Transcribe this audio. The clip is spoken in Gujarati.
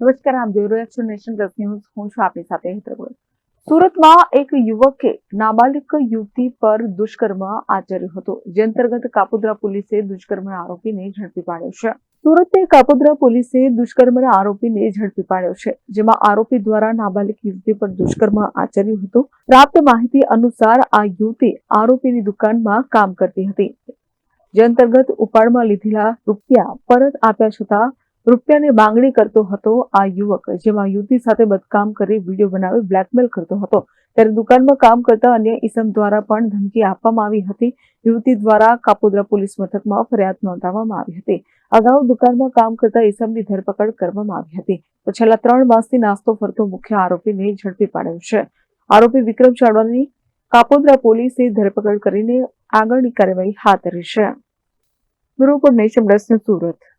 નમસ્કાર, આપ જોઈ રહ્યા છો નેશન પ્લસ ન્યૂઝ. હું છું આપની સાથે હેતર સુરતમાં એક યુવકે નાબાલિક યુવતી પર દુષ્કર્મ આચર્યું હતું. જે અંતર્ગત કાપોદ્રા પોલીસે દુષ્કર્મના આરોપીને ઝડપી પાડ્યો છે. સુરતની કાપોદ્રા પોલીસે દુષ્કર્મના આરોપીને ઝડપી પાડ્યો છે, જેમાં આરોપી દ્વારા નાબાલિક યુવતી પર દુષ્કર્મ આચર્યું હતું. પ્રાપ્ત માહિતી અનુસાર આ યુવતી આરોપીની દુકાનમાં કામ કરતી હતી. જે અંતર્ગત ઉપાડમાં લીધેલા રૂપિયા પરત આપ્યા છતાં રૂપિયાની માંગણી કરતો હતો આ યુવક, જેમાં યુવતી સાથે બદકામ કરી વીડિયો બનાવી બ્લેકમેલ કરતો હતો. ત્યારે દુકાનમાં કામ કરતા અન્ય ઈસમ દ્વારા પણ ધમકી આપવામાં આવી હતી. યુવતી દ્વારા કાપોદ્રા પોલીસ મથકમાં ફરિયાદ નોંધાવવામાં આવી હતી. અગાઉ દુકાનમાં કામ કરતા ઈસમની ધરપકડ કરવામાં આવી હતી. તો છેલ્લા ત્રણ માસથી નાસ્તો ફરતો મુખ્ય આરોપીને ઝડપી પાડ્યો છે. આરોપી વિક્રમ ચાવડાની કાપોદ્રા પોલીસે ધરપકડ કરીને આગળની કાર્યવાહી હાથ ધરી છે. Bureau Nation Plus Surat.